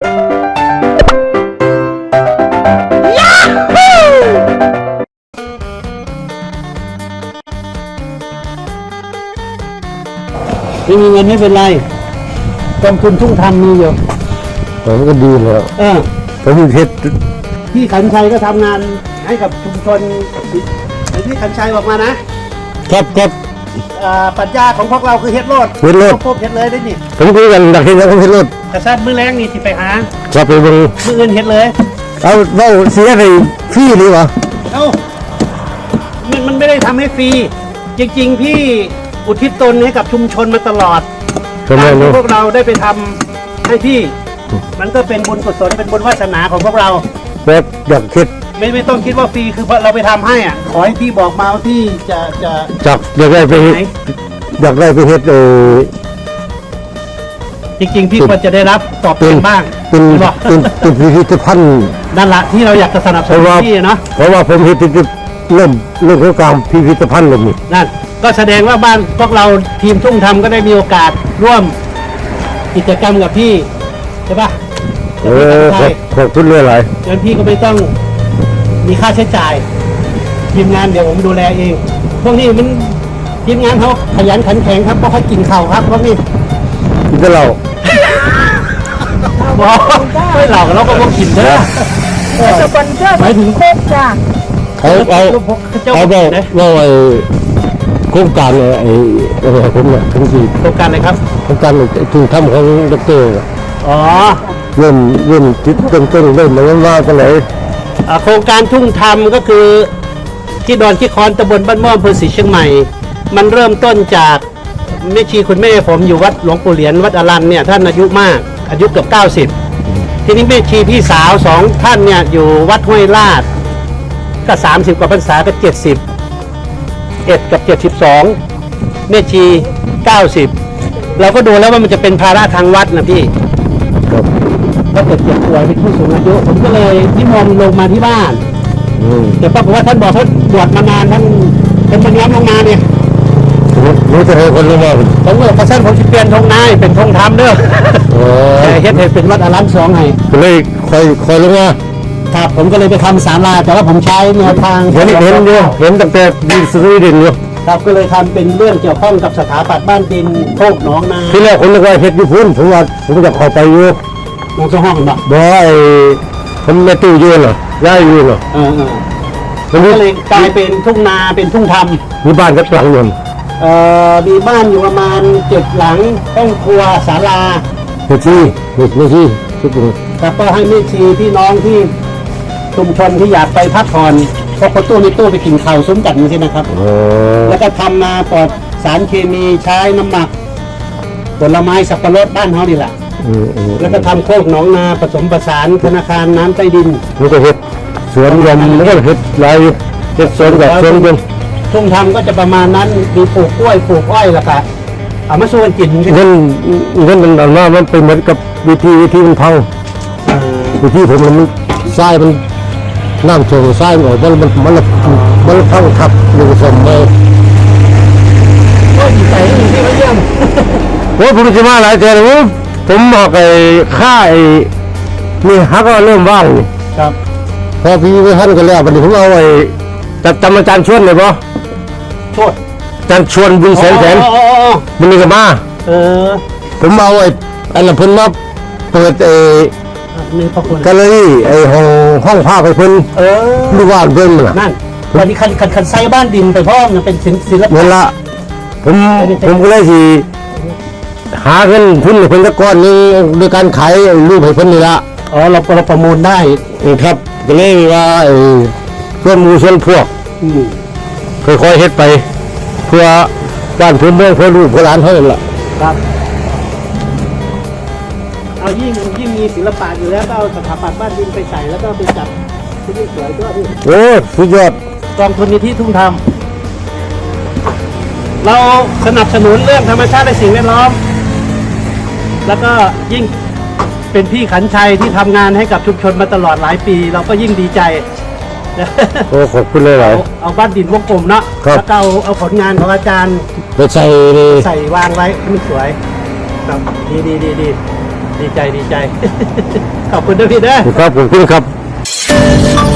ไม่มีเงินไม่เป็นไรกองทุนทุ่งทำมีอยู่ผมก็ดีแล้วเออผมมีเพชรพี่ขันชัยก็ทำงานให้กับชุมชนไอ้พี่ขันชัยบอกมานะครับครับอ่า ปรัชญาของพวกเราคือเฮ็ดโลดเฮ็ดโลด พบเฮ็ดเลยได้นี่ผมคุยกันดักเห็นแล้วผมเห็นรถกระซัดมือแรงนี่สิไปหาครับไปเบิ่งมืออื่นเฮ็ดเลยเอาเว้าเสียไปฟรีหรือวะเอ้ามันมันไม่ได้ทำให้ฟรีจริง ๆ พี่อุทิศตนให้กับชุมชนมาตลอดทำไมการเนาะที่พวกเราได้ไปทำให้พี่ มันก็เป็นบุญกุศลเป็นบุญวาสนาของพวกเรา แบบอยากเฮ็ด ไม่ไม่ต้องคิดว่าฟรีคือเราไปทำให้อะ ขอให้พี่บอกมาว่าพี่จะจะจักอยากได้ไปเฮ็ดไหนอยากได้ไปเฮ็ดเออจริง ๆ พี่เป็นควรจะได้รับตอบแทเป็นนบ้างเป็นใช่ปะเป็นเป็นพิพิธภัณฑ์ นั่นแหละที่เราอยากจะสนับสเพราะนุนว่าพี่เนาะเพราะว่าผมเฮ็ดที่เริ่มเริ่มของการพิพิธภัณฑ์เลยนี่นั่นก็แสดงว่าบ้านพวกเราทีมทุ่งทำก็ได้มีโอกาสร่วมกิจกรรมกับพี่ใช่ปะเออขอบขอบคุณหลาย งั้นพี่ก็ไม่ต้อง มีค่าใช้จ่ายทีมงานเดี๋ยวผมดูแลเอง พวกนี้มันทีมงานเขาขยันขันแข็งครับเพราะเขากินข้าวครับพวกนี้ๆกินแต่เหล้าบอกไม่เหล่าเราก็พวกกินเด้อสปอนเซอร์หมายถึงโคกจ้ะเอาเอาพวกเจ้าเอาขเว้าองนะเว้าไอ้โครงการไอ้ไอ้เออผมเนี่ยผมสิโครงการอะไรครับโครงการไอ้ที่ทำของดอกเตอรอ๋อเริ่มเริ่มติดต้นต้นเริ่มแล้วว่ากันไหนอ่า โครงการทุ่งธรรมก็คือที่ดอนขี้คอนตำบลบ้านม่ออำเภอศรีเชียงใหม่ มันเริ่มต้นจากแม่ชีคุณแม่ผมอยู่วัดหลวงปู่เหรียญวัดอรันเนี่ยท่านอายุมากอายุเกือบ90 ทีนี้แม่ชีพี่สาวสองท่านเนี่ยอยู่วัดห้วยลาด ก็ 30 กว่าพรรษาก็ 70เอ็ดกับ 72แม่ชี 90 เราก็ดูแล้วว่ามันจะเป็นภาระทางวัดนะพี่ เกิดเจ็บป่วยเป็นผู้สูงอายุผมก็เลยนิมนต์ลงมาที่บ้านอืมแต่ปรากฏว่าท่านบอกท่านบวชมานานท่านเป็นมันย้ำลงมาเนี่ยรู้จะให้คนรู้ว่าผมก็พระท่านผมจะเปลี่ยนธงนายเป็นธงธรรมเด้อโอ้แต่เฮ็ดให้เป็นวัดอารามสองให้ก็เลยคอยคอยลงมาครับผมก็เลยไปทำสามลาแต่ว่าผมใช้แนวทางเห็นเห็นอยู่เห็นตั้งแต่ดีสวีเดนอยู่ครับก็เลยทำเป็นเรื่องเกี่ยวข้องกับสถาปัตย์บ้านดินโคกหนองนาที่แรกคนนึกว่าเฮ็ดญี่ปุ่นผมว่าผมจะเข้าไปอยู่ น้องเจ้าห้องเนาะบ่ไอ้ผมแม่ตู้อยู่เหรอย่ายอยู่เหรอเออเออมันมีก็เลยกลายเป็นทุ่งนาเป็นทุ่งธรรมมีบ้านกับหลังอยู่เอ่อมีบ้านอยู่ประมาณเจ็ดหลังห้องครัวศาลา เฮ็ดซี่เฮ็ดซี่ทุกคน แล้วก็ให้แม่ชีพี่น้องที่ชุมชนที่อยากไปพักผ่อนพกประตู้ในตู้ไปกินข้าวซุ้มกันนี่ใช่ไหมครับ โอ้แล้วก็ทำมาปลอดสารเคมีใช้น้ำหมักผลไม้สับปะรดบ้านเขานี่แหละ อืมอืมแล้วก็ทำโคกหนองนาผสมผสานธนาคารน้ำใต้ดินมันก็เฮ็ดสวนยมแล้วก็เฮ็ดหลายอยู่เฮ็ดสวนแบบสวนเป็นทุ่งทำก็จะประมาณนั้นมีปลูกกล้วยปลูกอ้อยแล้วก็เอามาส่วนกินใช่ไหมเงินเงินมันอันว่ามันเป็นเหมือนกับวิธีวิธีมันเผาเอ่อวิธีผมมันทรายมันน้ำโชว์ทรายมันออกมันมันมันละมันละพังทับอยู่สมเลยก็ดีใจที่ที่มาเยี่ยม โอ้ยผมจะมาหลายเดือนแล้ว ผมบอกไอ้ค่าไอ้นี่ฮักก็เริ่มว่างนี่ครับพอพี่ไปท่านก็แล้วบัดนี้ผมเอาไอ้จัดจำอาจารย์ชวนเลยป่ะโทษอาจารย์ชวนบุญแสนแสนอ๋ออ๋ออ๋อมันนี่ก็มาเออผมเอาไอ้อันนั้นเพิ่นมาเปิดไอ้มีพระคุณแกลเลอรี่ไอ้ห้องห้องภาพให้เพิ่นเออดูว่านเพิ่นมันน่ะนั่นวันนี้คันคันคันไซบ้านดินไปพ่อมันเป็นศิลศิลปะนั่นละผมผมก็เลยสิ หาเงินทุนให้เพิ่นสักก้อนหนึงโดยการขายรูปให้เพิ่นนี่ละอ๋อเราเราประมูลได้นี่ครับก็เลยว่าไอ้ส่วนหมู่ส่วนพวก อืมค่อยๆเฮ็ดไป เพื่อบ้านเพื่อนเมืองเพื่อลูกเพื่อหลานเท่านั้นล่ะครับ เอายิ่งยิ่งมีศิลปะอยู่แล้วก็เอาสถาปัตย์บ้านดินไปใส่แล้วก็ไปจัดที่นี่สวยด้วยพี่โอ้สุดยอดกองทุนนิธิทุ่งธรรมเราสนับสนุนเรื่องธรรมชาติและสิ่งแวดล้อม แล้วก็ยิ่งเป็นพี่ขันชัยที่ทำงานให้กับชุมชนมาตลอดหลายปี เราก็ยิ่งดีใจ โอ้ขอบคุณหลาย เอาเอาบ้านดินวงกลมเนาะครับ แล้วก็เอาเอาผลงานของอาจารย์ๆไปใส่ในใส่วางไว้ให้มันสวยครับดีดีดีดีดีใจดีใจ ขอบคุณนะพี่เด้อ ครับผมคุณครับ